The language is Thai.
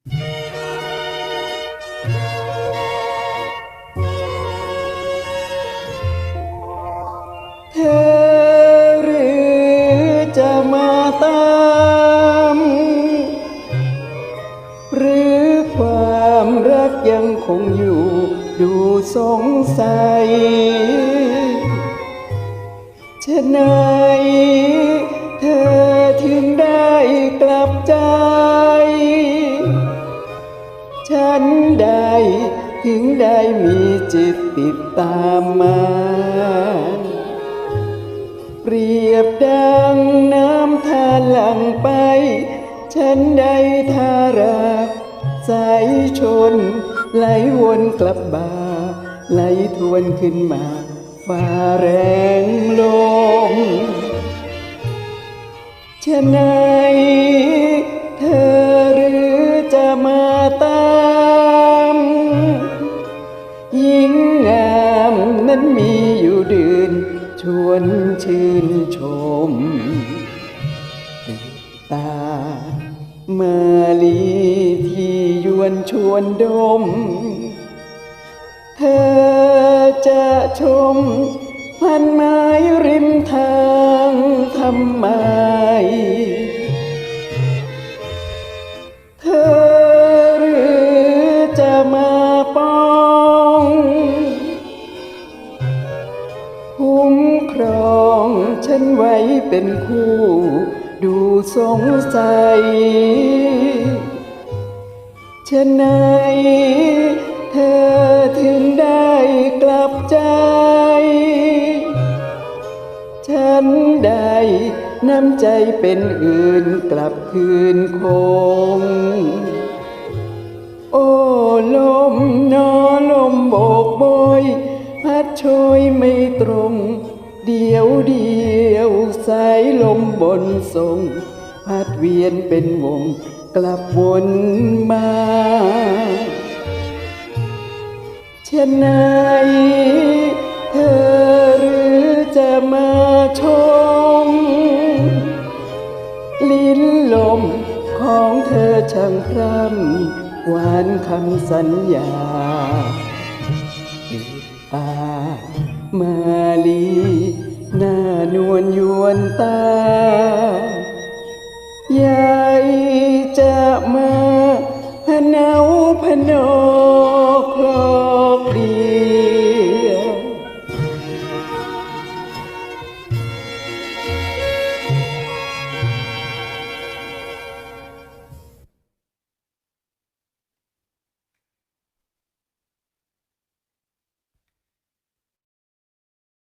เธอหรือจะมาตามหรือความรักยังคงอยู่ดูสงสัยฉะไหน นได้ถึงได้มีจิตติดตามมา เปรียบดังน้ำทาหลังไป ฉันได้ทารักสายชน ไหลวนกลับบ่าไหลทวนขึ้นมาฟ้าแรงลมฉะไหนเยิ่งงามนั้นมีอยู่เดืน ชวนชื่นชมตามาลีที่ยวนชวนดม เธอจะชมพันไม้ริมทางทำไม นไว้เป็นคู่ ดูสงสัยฉะไหนเธอถึงได้กลับใจ ฉันได้น้ำใจเป็นอื่นกลับคืนคง โอ้ลมนอลมโบกโบยพัดโชยไม่ตรง เดียวเดียว สายลมบนทรงพัดเวียนเป็นวงกลับวนมาฉะไหนเธอหรือจะมาชม ลิ้นลมของเธอช่างพร่ำหวานคำสัญญาติดตามาลี หน้านวลยวนตายายจะมาพะเนาพะนอ